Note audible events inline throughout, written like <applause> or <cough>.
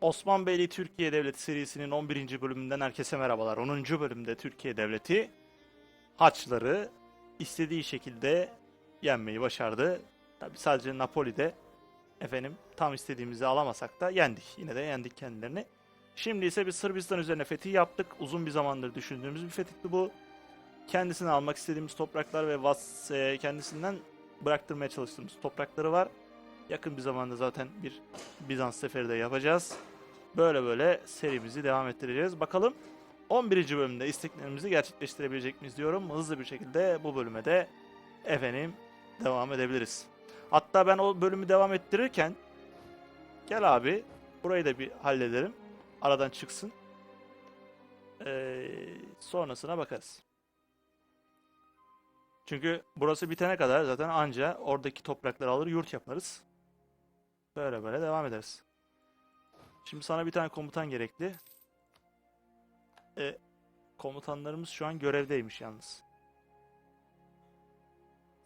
Osman Beyli Türkiye Devleti serisinin 11. bölümünden herkese merhabalar. 10. bölümde Türkiye Devleti Haçları istediği şekilde yenmeyi başardı. Tabi sadece Napoli'de efendim tam istediğimizi alamasak da yendik. Yine de yendik kendilerini. Şimdi ise bir Sırbistan üzerine fetih yaptık. Uzun bir zamandır düşündüğümüz bir fetihti bu. Kendisini almak istediğimiz topraklar ve vas e, kendisinden bıraktırmaya çalıştığımız toprakları var. Yakın bir zamanda zaten bir Bizans seferi de yapacağız. Böyle böyle serimizi devam ettireceğiz. Bakalım 11. bölümde isteklerimizi gerçekleştirebilecek miyiz diyorum. Hızlı bir şekilde bu bölüme de efendim devam edebiliriz. Hatta ben o bölümü devam ettirirken gel abi burayı da bir halledelim. Aradan çıksın. Ee, sonrasına bakarız. Çünkü burası bitene kadar zaten anca oradaki toprakları alır yurt yaparız. Böyle böyle devam ederiz. Şimdi sana bir tane komutan gerekli. E, komutanlarımız şu an görevdeymiş yalnız.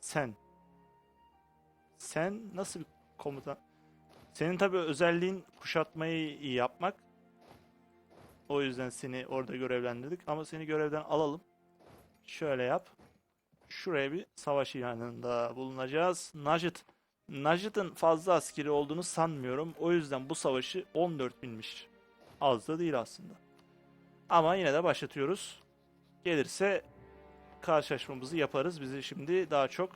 Sen. Sen nasıl bir komutan? Senin tabii özelliğin kuşatmayı iyi yapmak. O yüzden seni orada görevlendirdik. Ama seni görevden alalım. Şöyle yap. Şuraya bir savaş ilanında bulunacağız. Najit. Najit'in fazla askeri olduğunu sanmıyorum. O yüzden bu savaşı 14 binmiş. Az da değil aslında. Ama yine de başlatıyoruz. Gelirse karşılaşmamızı yaparız. Bizi şimdi daha çok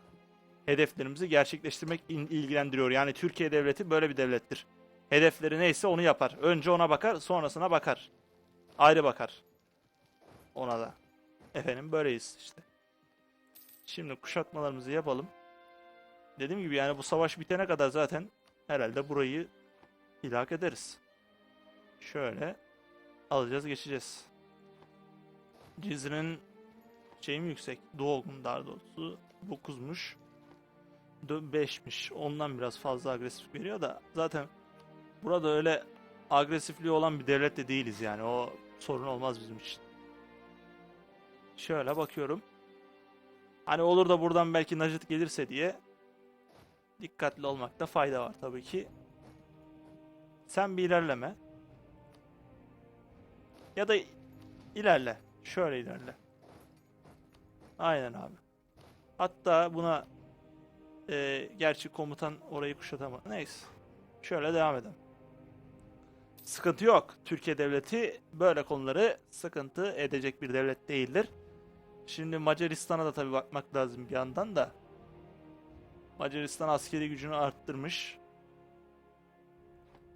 hedeflerimizi gerçekleştirmek ilgilendiriyor. Yani Türkiye devleti böyle bir devlettir. Hedefleri neyse onu yapar. Önce ona bakar, sonrasına bakar. Ayrı bakar. Ona da. Efendim böyleyiz işte. Şimdi kuşatmalarımızı yapalım. Dediğim gibi yani bu savaş bitene kadar zaten herhalde burayı ilhak ederiz. Şöyle alacağız geçeceğiz. Cizre'nin şeyi mi yüksek? Doğugun daha doğrusu 9'muş. 5'miş. Ondan biraz fazla agresif veriyor da zaten burada öyle agresifliği olan bir devlet de değiliz yani. O sorun olmaz bizim için. Şöyle bakıyorum. Hani olur da buradan belki Najit gelirse diye dikkatli olmakta fayda var tabii ki. Sen bir ilerleme. Ya da ilerle. Şöyle ilerle. Aynen abi. Hatta buna e, gerçi komutan orayı kuşatamadı. Neyse. Şöyle devam edelim. Sıkıntı yok. Türkiye devleti böyle konuları sıkıntı edecek bir devlet değildir. Şimdi Macaristan'a da tabii bakmak lazım bir yandan da. Macaristan askeri gücünü arttırmış.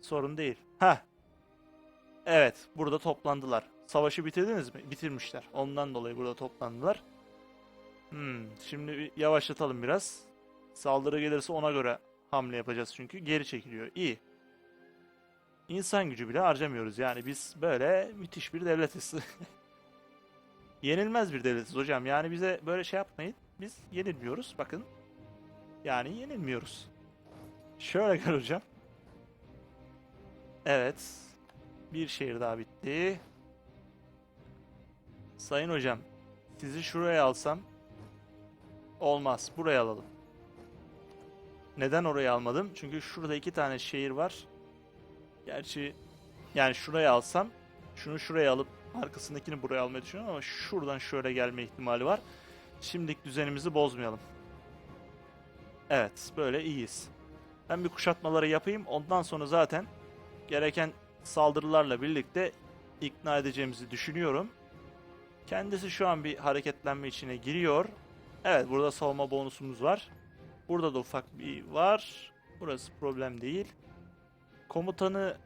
Sorun değil. Ha. Evet, burada toplandılar. Savaşı bitirdiniz mi? Bitirmişler. Ondan dolayı burada toplandılar. Hmm, şimdi bir yavaşlatalım biraz. Saldırı gelirse ona göre hamle yapacağız çünkü. Geri çekiliyor. İyi. İnsan gücü bile harcamıyoruz. Yani biz böyle müthiş bir devletiz. <laughs> Yenilmez bir devletiz hocam. Yani bize böyle şey yapmayın. Biz yenilmiyoruz. Bakın. Yani yenilmiyoruz. Şöyle gel hocam. Evet. Bir şehir daha bitti. Sayın hocam. Sizi şuraya alsam. Olmaz. Buraya alalım. Neden oraya almadım? Çünkü şurada iki tane şehir var. Gerçi yani şuraya alsam şunu şuraya alıp arkasındakini buraya almayı düşünüyorum ama şuradan şöyle gelme ihtimali var. Şimdilik düzenimizi bozmayalım. Evet, böyle iyiyiz. Ben bir kuşatmaları yapayım. Ondan sonra zaten gereken saldırılarla birlikte ikna edeceğimizi düşünüyorum. Kendisi şu an bir hareketlenme içine giriyor. Evet, burada savunma bonusumuz var. Burada da ufak bir var. Burası problem değil. Komutanı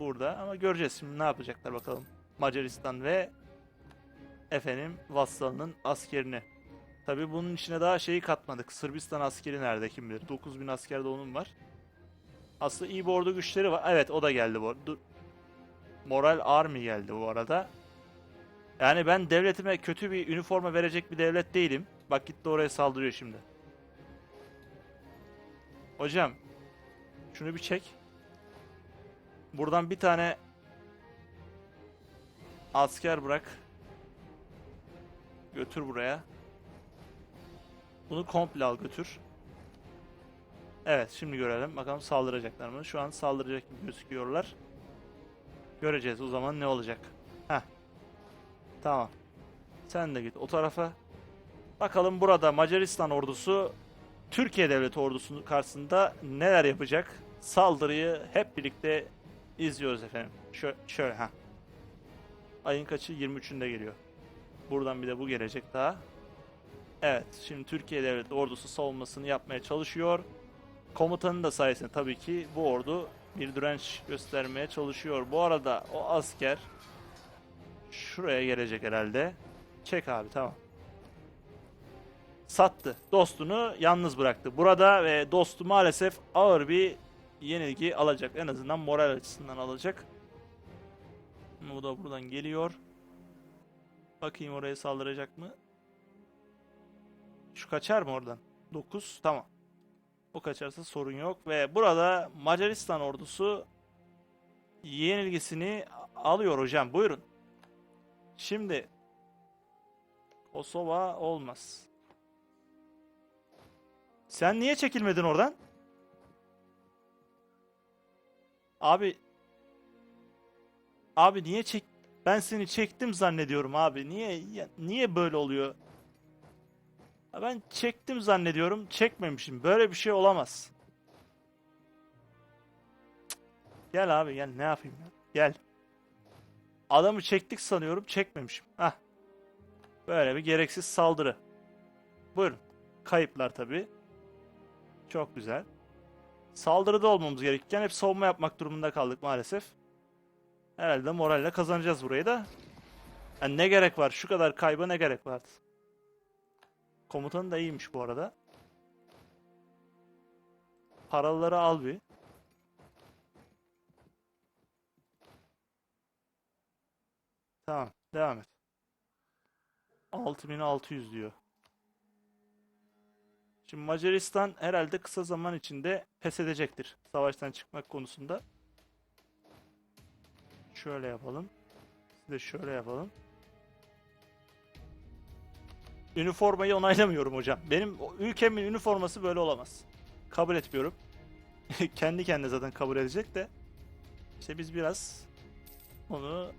burada ama göreceğiz şimdi ne yapacaklar bakalım. Macaristan ve efendim Vassal'ın askerini. Tabi bunun içine daha şeyi katmadık. Sırbistan askeri nerede kim bilir. 9000 asker de onun var. Aslında iyi bir ordu güçleri var. Evet o da geldi bu arada. Moral Army geldi bu arada. Yani ben devletime kötü bir üniforma verecek bir devlet değilim. Bak gitti oraya saldırıyor şimdi. Hocam. Şunu bir çek. Buradan bir tane asker bırak. Götür buraya. Bunu komple al götür. Evet şimdi görelim. Bakalım saldıracaklar mı? Şu an saldıracak gibi gözüküyorlar. Göreceğiz o zaman ne olacak. Heh. Tamam. Sen de git o tarafa. Bakalım burada Macaristan ordusu Türkiye devleti ordusunun karşısında neler yapacak? Saldırıyı hep birlikte izliyoruz efendim. Şö şöyle ha. Ayın kaçı? 23'ünde geliyor. Buradan bir de bu gelecek daha. Evet, şimdi Türkiye devleti ordusu savunmasını yapmaya çalışıyor. Komutanın da sayesinde tabii ki bu ordu bir direnç göstermeye çalışıyor. Bu arada o asker şuraya gelecek herhalde. Çek abi tamam. Sattı. Dostunu yalnız bıraktı. Burada ve dostu maalesef ağır bir yenilgi alacak. En azından moral açısından alacak. Bu da buradan geliyor. Bakayım oraya saldıracak mı? Şu kaçar mı oradan? 9 tamam. O kaçarsa sorun yok ve burada Macaristan ordusu yenilgisini alıyor hocam. Buyurun. Şimdi Kosova olmaz. Sen niye çekilmedin oradan? Abi Abi niye çek ben seni çektim zannediyorum abi. Niye niye böyle oluyor? Ben çektim zannediyorum. Çekmemişim. Böyle bir şey olamaz. Cık. Gel abi gel. Ne yapayım ya? Gel. Adamı çektik sanıyorum. Çekmemişim. Hah. Böyle bir gereksiz saldırı. Buyurun. Kayıplar tabii. Çok güzel. Saldırıda olmamız gerekirken hep savunma yapmak durumunda kaldık maalesef. Herhalde moralle kazanacağız burayı da. Yani ne gerek var? Şu kadar kayba ne gerek var? Komutanı da iyiymiş bu arada. Paraları al bir. Tamam, devam et. 6600 diyor. Şimdi Macaristan herhalde kısa zaman içinde pes edecektir savaştan çıkmak konusunda. Şöyle yapalım. Siz de şöyle yapalım. Üniformayı onaylamıyorum hocam. Benim ülkemin üniforması böyle olamaz. Kabul etmiyorum. <laughs> Kendi kendine zaten kabul edecek de. İşte biz biraz onu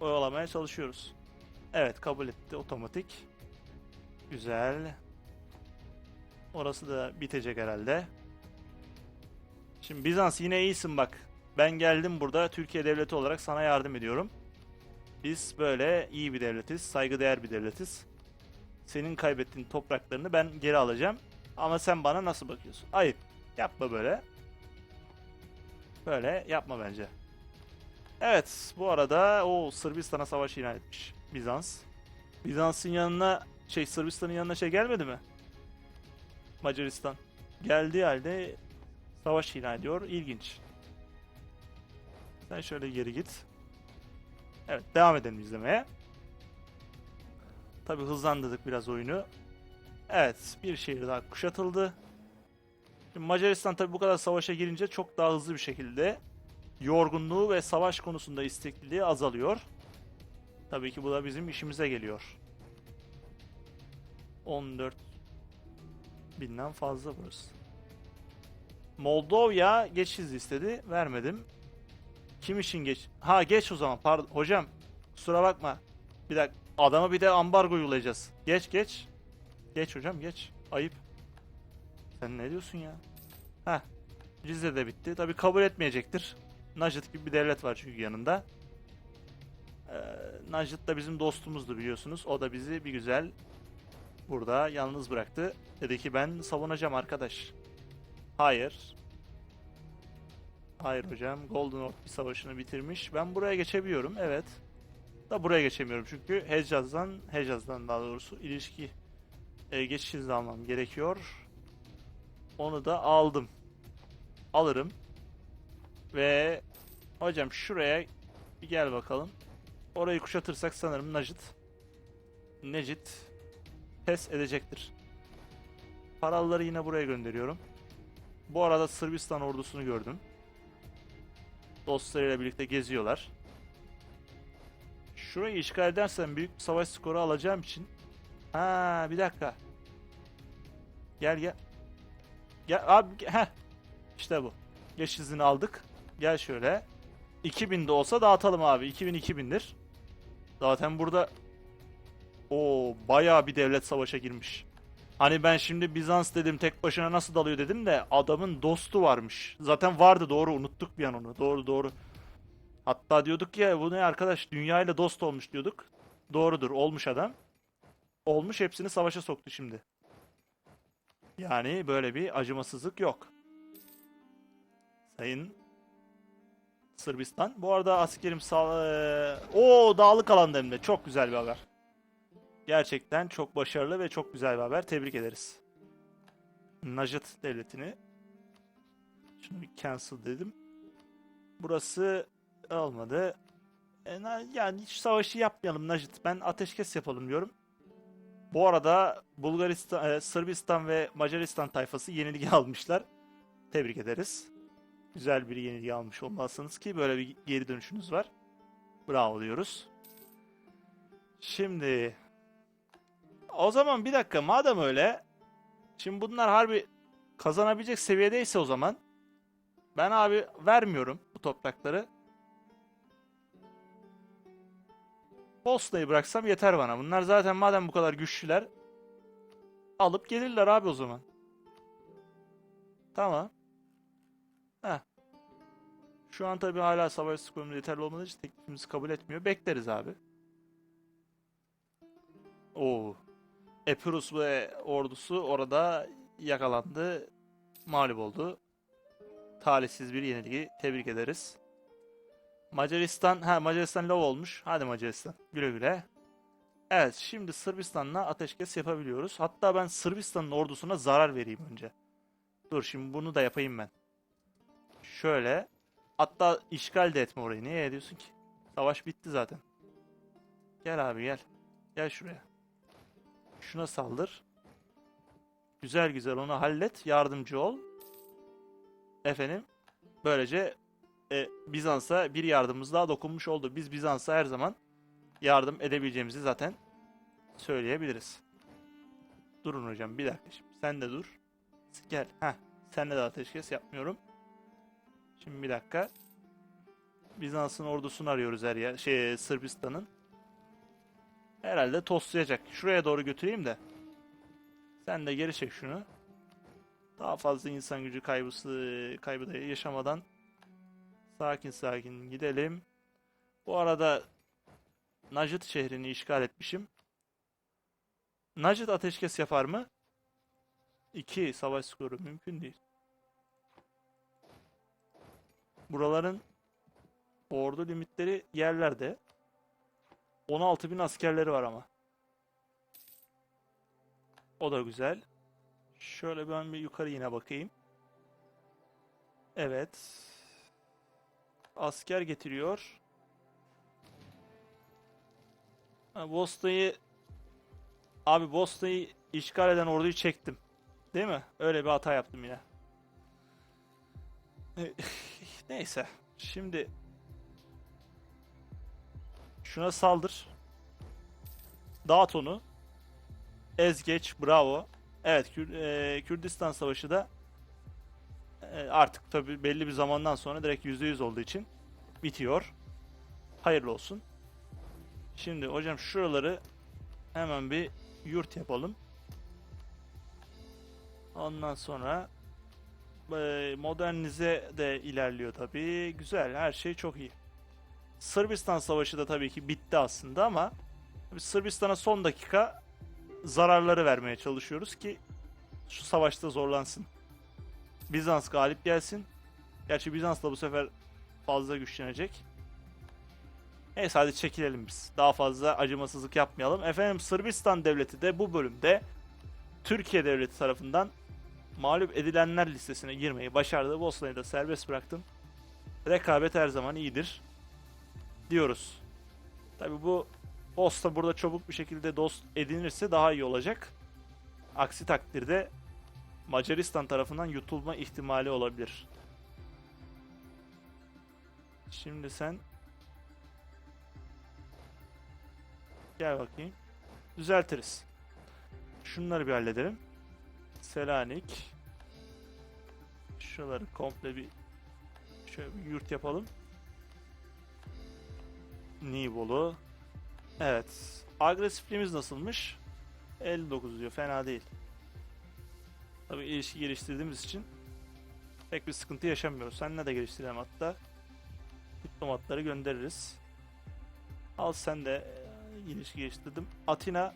oyalamaya çalışıyoruz. Evet kabul etti otomatik. Güzel. Orası da bitecek herhalde. Şimdi Bizans yine iyisin bak. Ben geldim burada Türkiye devleti olarak sana yardım ediyorum. Biz böyle iyi bir devletiz, saygıdeğer bir devletiz. Senin kaybettiğin topraklarını ben geri alacağım. Ama sen bana nasıl bakıyorsun? Ayıp. Yapma böyle. Böyle yapma bence. Evet, bu arada o Sırbistan'a savaş ilan etmiş Bizans. Bizans'ın yanına şey Sırbistan'ın yanına şey gelmedi mi? Macaristan. Geldiği halde savaş ilan ediyor. İlginç. Sen şöyle geri git. Evet, devam edelim izlemeye. Tabi hızlandırdık biraz oyunu. Evet, bir şehir daha kuşatıldı. Şimdi Macaristan tabi bu kadar savaşa girince çok daha hızlı bir şekilde yorgunluğu ve savaş konusunda istekliliği azalıyor. Tabii ki bu da bizim işimize geliyor. 14 binden fazla burası. Moldova geçiş istedi. Vermedim. Kim için geç? Ha geç o zaman. Pardon. Hocam kusura bakma. Bir dakika. Adama bir de ambargo yollayacağız. Geç geç. Geç hocam geç. Ayıp. Sen ne diyorsun ya? Ha. Rize de bitti. Tabii kabul etmeyecektir. Najit gibi bir devlet var çünkü yanında. Ee, Najit da bizim dostumuzdu biliyorsunuz. O da bizi bir güzel burada yalnız bıraktı. Dedi ki ben savunacağım arkadaş. Hayır. Hayır hocam. Golden Orta savaşını bitirmiş. Ben buraya geçebiliyorum. Evet. Da buraya geçemiyorum çünkü Hecaz'dan, Hecaz'dan daha doğrusu ilişki e, geçiş almam gerekiyor. Onu da aldım. Alırım. Ve hocam şuraya bir gel bakalım. Orayı kuşatırsak sanırım Najit Necit pes edecektir. Paralıları yine buraya gönderiyorum. Bu arada Sırbistan ordusunu gördüm. Dostlarıyla birlikte geziyorlar. Şurayı işgal edersem büyük bir savaş skoru alacağım için. Ha bir dakika. Gel gel. Gel abi heh. İşte bu. Geç izini aldık. Gel şöyle. 2000 de olsa dağıtalım abi. 2000 2000'dir. Zaten burada o bayağı bir devlet savaşa girmiş. Hani ben şimdi Bizans dedim tek başına nasıl dalıyor dedim de adamın dostu varmış. Zaten vardı doğru unuttuk bir an onu. Doğru doğru. Hatta diyorduk ya bu ne arkadaş dünya ile dost olmuş diyorduk. Doğrudur olmuş adam. Olmuş hepsini savaşa soktu şimdi. Yani böyle bir acımasızlık yok. Sayın Sırbistan. Bu arada askerim sağ... eee, Oo dağlık alanda hem de. Çok güzel bir haber. Gerçekten çok başarılı ve çok güzel bir haber. Tebrik ederiz. Najat devletini. Şunu bir cancel dedim. Burası olmadı. E, yani hiç savaşı yapmayalım Najat. Ben ateşkes yapalım diyorum. Bu arada Bulgaristan, e, Sırbistan ve Macaristan tayfası yenilgi <laughs> almışlar. Tebrik ederiz. Güzel bir yenilgi almış olmalısınız ki böyle bir geri dönüşünüz var. Bravo diyoruz. Şimdi o zaman bir dakika madem öyle şimdi bunlar harbi kazanabilecek seviyedeyse o zaman ben abi vermiyorum bu toprakları. Bosna'yı bıraksam yeter bana. Bunlar zaten madem bu kadar güçlüler alıp gelirler abi o zaman. Tamam. Heh. Şu an tabii hala savaş skorumuz yeterli olmadığı için teklifimizi kabul etmiyor. Bekleriz abi. Oo. Epirus ve ordusu orada yakalandı. Mağlup oldu. Talihsiz bir yenilgi. Tebrik ederiz. Macaristan, ha Macaristan lav olmuş. Hadi Macaristan. Güle güle. Evet, şimdi Sırbistan'la ateşkes yapabiliyoruz. Hatta ben Sırbistan'ın ordusuna zarar vereyim önce. Dur şimdi bunu da yapayım ben. Şöyle. Hatta işgal de etme orayı. Niye ediyorsun ki? Savaş bitti zaten. Gel abi gel. Gel şuraya. Şuna saldır. Güzel güzel onu hallet. Yardımcı ol. Efendim. Böylece e, Bizans'a bir yardımımız daha dokunmuş oldu. Biz Bizans'a her zaman yardım edebileceğimizi zaten söyleyebiliriz. Durun hocam bir dakika şimdi. Sen de dur. Gel. Heh. Senle de ateşkes yapmıyorum. Şimdi bir dakika. Bizans'ın ordusunu arıyoruz her yer. Şey Sırbistan'ın. Herhalde toslayacak. Şuraya doğru götüreyim de. Sen de geri çek şunu. Daha fazla insan gücü kaybısı kaybı da yaşamadan sakin sakin gidelim. Bu arada Najit şehrini işgal etmişim. Najit ateşkes yapar mı? 2 savaş skoru mümkün değil. Buraların ordu limitleri yerlerde. 16.000 askerleri var ama. O da güzel. Şöyle ben bir yukarı yine bakayım. Evet. Asker getiriyor. Ha, Bosna'yı Abi Bosna'yı işgal eden orduyu çektim. Değil mi? Öyle bir hata yaptım yine. <laughs> Neyse. Şimdi şuna saldır. Dağıt onu. Ez. Bravo. Evet. Kür- e, Kürdistan Savaşı da e, artık tabi belli bir zamandan sonra direkt %100 olduğu için bitiyor. Hayırlı olsun. Şimdi hocam şuraları hemen bir yurt yapalım. Ondan sonra e, modernize de ilerliyor tabii. Güzel, her şey çok iyi. Sırbistan Savaşı da tabii ki bitti aslında ama Sırbistan'a son dakika zararları vermeye çalışıyoruz ki şu savaşta zorlansın. Bizans galip gelsin. Gerçi Bizans da bu sefer fazla güçlenecek. Neyse hadi çekilelim biz. Daha fazla acımasızlık yapmayalım. Efendim Sırbistan devleti de bu bölümde Türkiye devleti tarafından mağlup edilenler listesine girmeyi başardı. Bosna'yı da serbest bıraktım. Rekabet her zaman iyidir diyoruz. Tabi bu Bosna burada çabuk bir şekilde dost edinirse daha iyi olacak. Aksi takdirde Macaristan tarafından yutulma ihtimali olabilir. Şimdi sen gel bakayım. Düzeltiriz. Şunları bir halledelim. Selanik. Şuraları komple bir şöyle bir yurt yapalım. Nibolu. Evet. Agresifliğimiz nasılmış? 59 diyor. Fena değil. Tabii ilişki geliştirdiğimiz için pek bir sıkıntı yaşamıyoruz. Seninle de geliştirelim hatta. Diplomatları göndeririz. Al sen de e, ilişki geliştirdim. Atina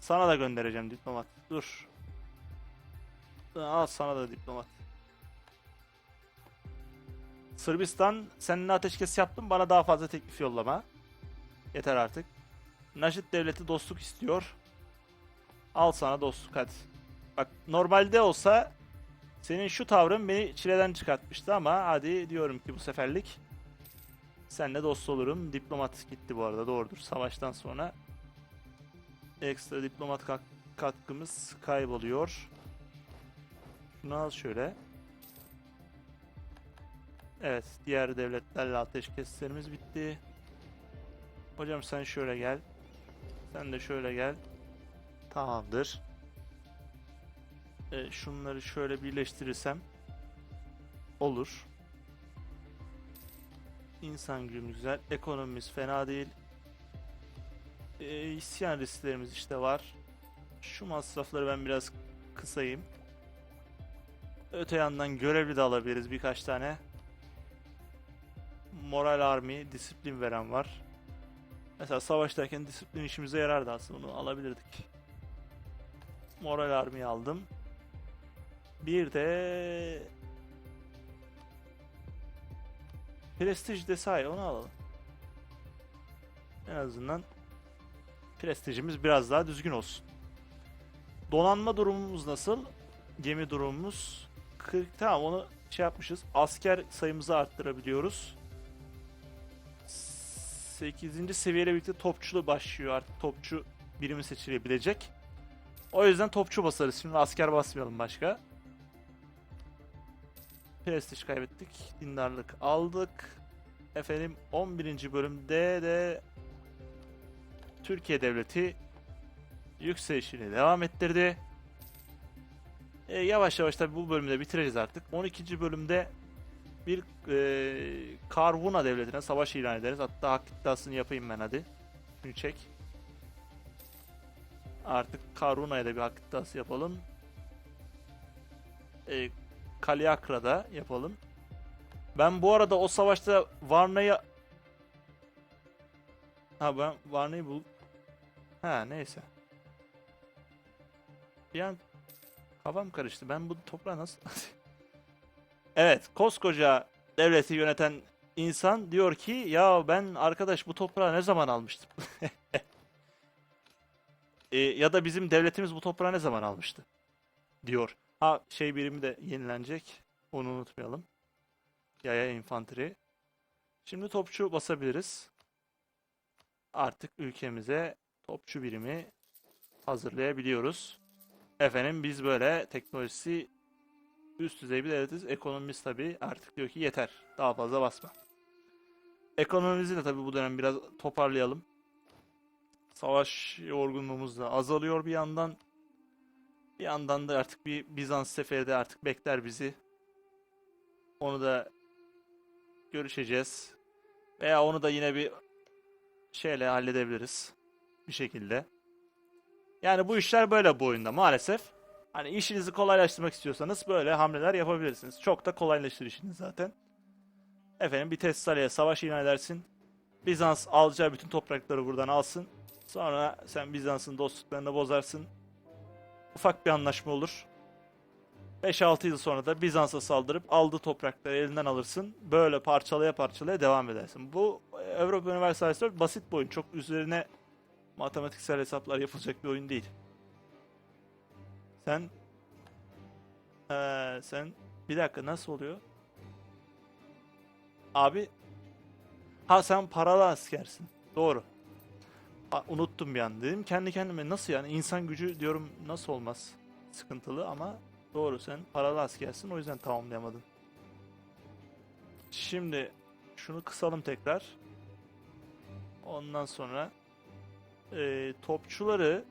sana da göndereceğim diplomat. Dur. Al sana da diplomat. Sırbistan seninle ateşkes yaptım bana daha fazla teklif yollama. Yeter artık. Naşit devleti dostluk istiyor. Al sana dostluk hadi. Bak normalde olsa senin şu tavrın beni çileden çıkartmıştı ama hadi diyorum ki bu seferlik senle dost olurum. Diplomat gitti bu arada doğrudur. Savaştan sonra ekstra diplomat kat- katkımız kayboluyor. Şunu al şöyle. Evet, diğer devletlerle ateşkeslerimiz bitti. Hocam sen şöyle gel. Sen de şöyle gel. Tamamdır. Ee, şunları şöyle birleştirirsem olur. İnsan gücümüz güzel. Ekonomimiz fena değil. Ee, isyan risklerimiz işte var. Şu masrafları ben biraz kısayım. Öte yandan görevli de alabiliriz birkaç tane. Moral army, disiplin veren var. Mesela savaştayken disiplin işimize yarardı aslında onu alabilirdik. Moral army aldım. Bir de Prestige Desai onu alalım. En azından prestijimiz biraz daha düzgün olsun. Donanma durumumuz nasıl? Gemi durumumuz 40 tamam onu şey yapmışız. Asker sayımızı arttırabiliyoruz. 8. seviyeyle birlikte topçulu başlıyor artık topçu birimi seçilebilecek. O yüzden topçu basarız. Şimdi asker basmayalım başka. Prestij kaybettik. Dindarlık aldık. Efendim 11. bölümde de Türkiye Devleti yükselişini devam ettirdi. E, yavaş yavaş tabi bu bölümü de bitireceğiz artık. 12. bölümde bir e, Karvuna devletine savaş ilan ederiz. Hatta hak iddiasını yapayım ben hadi. Şunu çek. Artık Karuna'ya da bir hak iddiası yapalım. E, Kaliakra'da yapalım. Ben bu arada o savaşta Varna'yı Ha ben Varna'yı bul... Ha neyse. Bir an kafam karıştı. Ben bu toprağı nasıl... <laughs> evet koskoca devleti yöneten insan diyor ki ya ben arkadaş bu toprağı ne zaman almıştım? <laughs> E, ya da bizim devletimiz bu toprağı ne zaman almıştı? Diyor. Ha şey birimi de yenilenecek. Onu unutmayalım. Yaya infantry. Şimdi topçu basabiliriz. Artık ülkemize topçu birimi hazırlayabiliyoruz. Efendim biz böyle teknolojisi üst düzey bir devletiz. Ekonomimiz tabi artık diyor ki yeter. Daha fazla basma. Ekonomimizi de tabi bu dönem biraz toparlayalım. Savaş yorgunluğumuz da azalıyor bir yandan. Bir yandan da artık bir Bizans seferi de artık bekler bizi. Onu da görüşeceğiz. Veya onu da yine bir şeyle halledebiliriz. Bir şekilde. Yani bu işler böyle bu oyunda maalesef. Hani işinizi kolaylaştırmak istiyorsanız böyle hamleler yapabilirsiniz. Çok da kolaylaştır işiniz zaten. Efendim bir Tessali'ye savaş ilan edersin. Bizans alacağı bütün toprakları buradan alsın. Sonra sen Bizans'ın dostluklarını bozarsın. Ufak bir anlaşma olur. 5-6 yıl sonra da Bizans'a saldırıp aldığı toprakları elinden alırsın. Böyle parçalaya parçalaya devam edersin. Bu Avrupa Universalis 4 basit bir oyun. Çok üzerine matematiksel hesaplar yapılacak bir oyun değil. Sen Ee, sen bir dakika nasıl oluyor? Abi ha sen paralı askersin. Doğru. A, unuttum bir an. Dedim kendi kendime nasıl yani insan gücü diyorum nasıl olmaz? Sıkıntılı ama doğru sen paralı askersin o yüzden tamamlayamadın. Şimdi şunu kısalım tekrar. Ondan sonra e, topçuları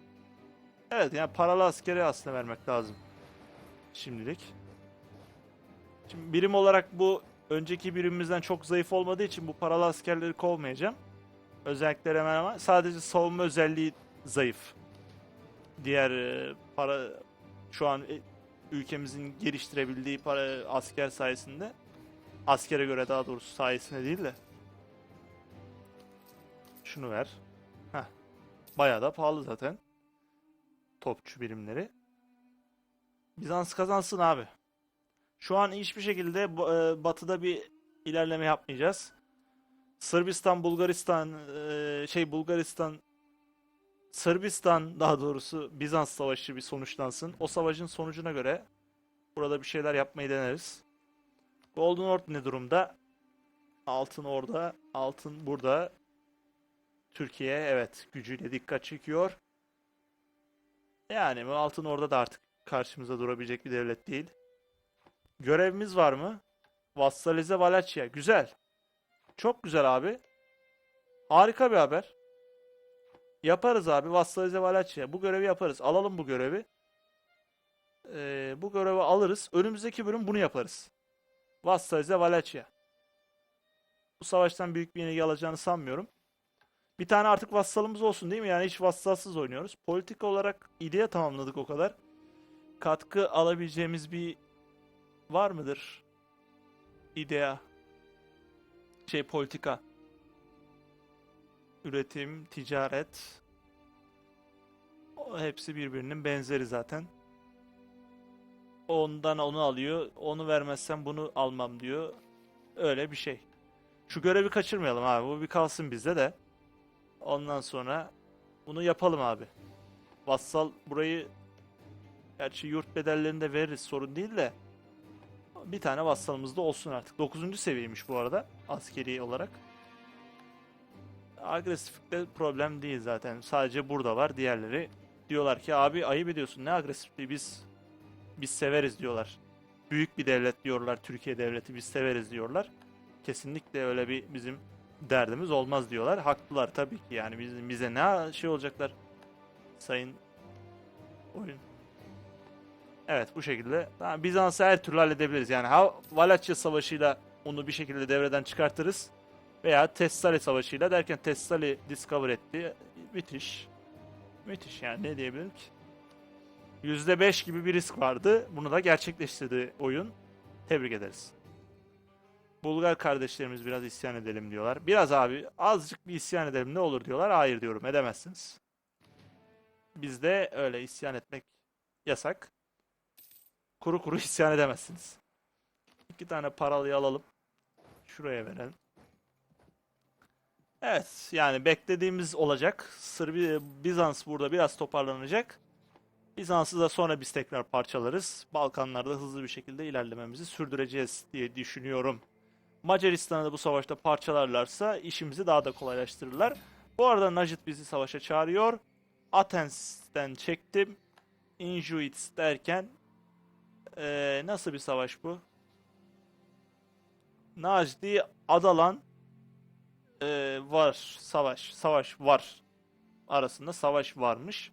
evet yani paralı askere aslında vermek lazım. Şimdilik. Şimdi birim olarak bu önceki birimimizden çok zayıf olmadığı için bu paralı askerleri kovmayacağım. Özellikleri hemen ama sadece savunma özelliği zayıf. Diğer e, para şu an e, ülkemizin geliştirebildiği para asker sayesinde askere göre daha doğrusu sayesinde değil de şunu ver. Heh. Bayağı da pahalı zaten. Topçu birimleri. Bizans kazansın abi. Şu an hiçbir şekilde e, batıda bir ilerleme yapmayacağız. Sırbistan, Bulgaristan, e, şey Bulgaristan, Sırbistan daha doğrusu Bizans savaşı bir sonuçlansın. O savaşın sonucuna göre burada bir şeyler yapmayı deneriz. Golden Horde ne durumda? Altın orada, altın burada. Türkiye evet gücüyle dikkat çekiyor. Yani bu altın orada da artık karşımıza durabilecek bir devlet değil. Görevimiz var mı? Vassalize Valaçya. Güzel. Çok güzel abi. Harika bir haber. Yaparız abi. Vassalize Valaçya. Bu görevi yaparız. Alalım bu görevi. Ee, bu görevi alırız. Önümüzdeki bölüm bunu yaparız. Vassalize Valaçya. Bu savaştan büyük bir yenilgi alacağını sanmıyorum. Bir tane artık vassalımız olsun değil mi? Yani hiç vassalsız oynuyoruz. Politika olarak idea tamamladık o kadar. Katkı alabileceğimiz bir var mıdır? İdea. Şey politika. Üretim, ticaret. Hepsi birbirinin benzeri zaten. Ondan onu alıyor. Onu vermezsen bunu almam diyor. Öyle bir şey. Şu görevi kaçırmayalım abi. Bu bir kalsın bizde de. Ondan sonra bunu yapalım abi. Vassal burayı gerçi yurt bedellerini de veririz sorun değil de bir tane vassalımız da olsun artık. 9. seviyeymiş bu arada askeri olarak. Agresiflikte problem değil zaten. Sadece burada var. Diğerleri diyorlar ki abi ayıp ediyorsun. Ne agresifliği biz biz severiz diyorlar. Büyük bir devlet diyorlar. Türkiye devleti biz severiz diyorlar. Kesinlikle öyle bir bizim derdimiz olmaz diyorlar. Haklılar tabii ki yani bizim bize ne şey olacaklar sayın oyun. Evet bu şekilde. Tamam, Bizans'ı her türlü halledebiliriz. Yani ha Valaçya Savaşı'yla onu bir şekilde devreden çıkartırız. Veya Tessali Savaşı'yla derken Tessali discover etti. Müthiş. Müthiş yani ne diyebilirim ki? %5 gibi bir risk vardı. Bunu da gerçekleştirdi oyun. Tebrik ederiz. Bulgar kardeşlerimiz biraz isyan edelim diyorlar. Biraz abi azıcık bir isyan edelim ne olur diyorlar. Hayır diyorum edemezsiniz. Bizde öyle isyan etmek yasak. Kuru kuru isyan edemezsiniz. İki tane paralıyı alalım. Şuraya verelim. Evet yani beklediğimiz olacak. Sırbi Bizans burada biraz toparlanacak. Bizans'ı da sonra biz tekrar parçalarız. Balkanlarda hızlı bir şekilde ilerlememizi sürdüreceğiz diye düşünüyorum. Macaristan'ı da bu savaşta parçalarlarsa işimizi daha da kolaylaştırırlar. Bu arada Najit bizi savaşa çağırıyor. Athens'ten çektim. Injuits derken eee, nasıl bir savaş bu? Najdi Adalan eee, var savaş savaş var arasında savaş varmış.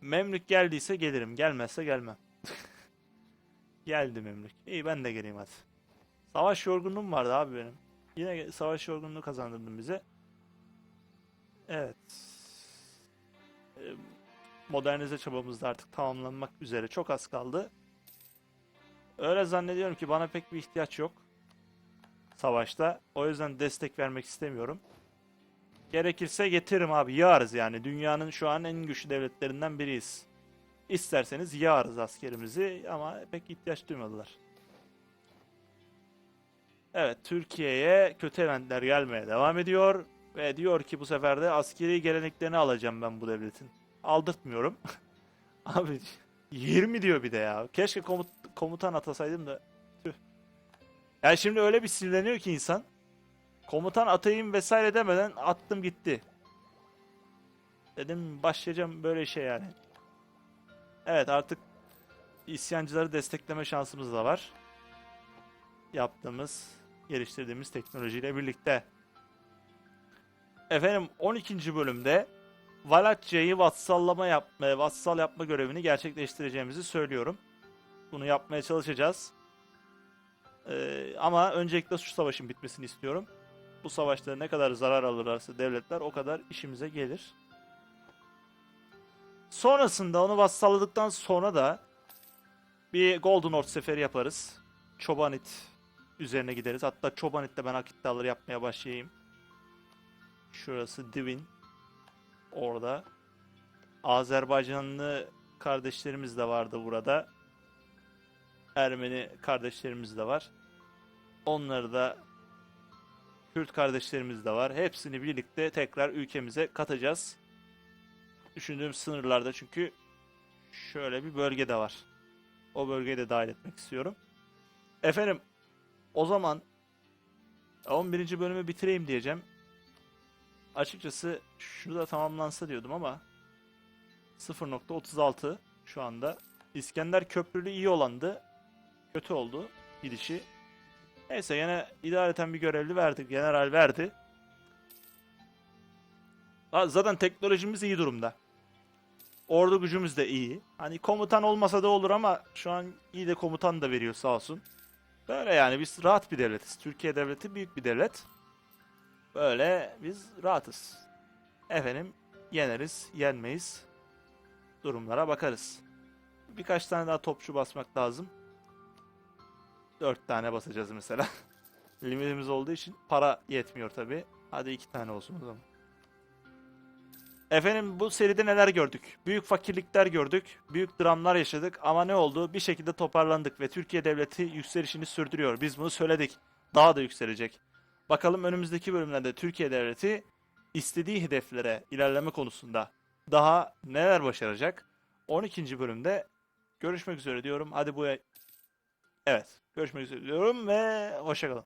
Memlük geldiyse gelirim. Gelmezse gelmem. <laughs> Geldi Memlük. İyi ben de geleyim hadi. Savaş yorgunluğum vardı abi benim. Yine savaş yorgunluğu kazandırdın bize. Evet. Ee, Modernize çabamız da artık tamamlanmak üzere. Çok az kaldı. Öyle zannediyorum ki bana pek bir ihtiyaç yok. Savaşta. O yüzden destek vermek istemiyorum. Gerekirse getiririm abi. Yağarız yani. Dünyanın şu an en güçlü devletlerinden biriyiz. İsterseniz yağarız askerimizi ama pek ihtiyaç duymadılar. Evet, Türkiye'ye kötü eventler gelmeye devam ediyor ve diyor ki bu sefer de askeri geleneklerini alacağım ben bu devletin. Aldırtmıyorum. <laughs> Abi 20 diyor bir de ya. Keşke komut komutan atasaydım da. Tüh. Yani şimdi öyle bir sinirleniyor ki insan. Komutan atayım vesaire demeden attım gitti. Dedim başlayacağım böyle şey yani. Evet artık isyancıları destekleme şansımız da var. Yaptığımız, geliştirdiğimiz teknolojiyle birlikte. Efendim 12. bölümde Valatya'yı vassallama yapma, vassal yapma görevini gerçekleştireceğimizi söylüyorum. Bunu yapmaya çalışacağız. Ee, ama öncelikle şu savaşın bitmesini istiyorum. Bu savaşta ne kadar zarar alırlarsa devletler o kadar işimize gelir. Sonrasında onu vassalladıktan sonra da bir Golden Horde seferi yaparız. Çobanit üzerine gideriz. Hatta Çobanit'te ben hak yapmaya başlayayım. Şurası Divin. Orada. Azerbaycanlı kardeşlerimiz de vardı burada. Ermeni kardeşlerimiz de var. Onları da Kürt kardeşlerimiz de var. Hepsini birlikte tekrar ülkemize katacağız. Düşündüğüm sınırlarda çünkü şöyle bir bölge de var. O bölgeyi de dahil etmek istiyorum. Efendim o zaman 11. bölümü bitireyim diyeceğim. Açıkçası şunu da tamamlansa diyordum ama 0.36 şu anda. İskender Köprülü iyi olandı. Kötü oldu gidişi. Neyse yine idareten bir görevli verdi. General verdi. Zaten teknolojimiz iyi durumda. Ordu gücümüz de iyi. Hani komutan olmasa da olur ama şu an iyi de komutan da veriyor sağ olsun. Böyle yani biz rahat bir devletiz. Türkiye devleti büyük bir devlet. Böyle biz rahatız. Efendim yeneriz, yenmeyiz. Durumlara bakarız. Birkaç tane daha topçu basmak lazım. Dört tane basacağız mesela. <laughs> Limitimiz olduğu için para yetmiyor tabi. Hadi iki tane olsun o zaman. Efendim bu seride neler gördük? Büyük fakirlikler gördük. Büyük dramlar yaşadık ama ne oldu? Bir şekilde toparlandık ve Türkiye devleti yükselişini sürdürüyor. Biz bunu söyledik. Daha da yükselecek. Bakalım önümüzdeki bölümlerde Türkiye devleti istediği hedeflere ilerleme konusunda daha neler başaracak? 12. bölümde görüşmek üzere diyorum. Hadi bu Evet, görüşmek üzere diyorum ve hoşçakalın.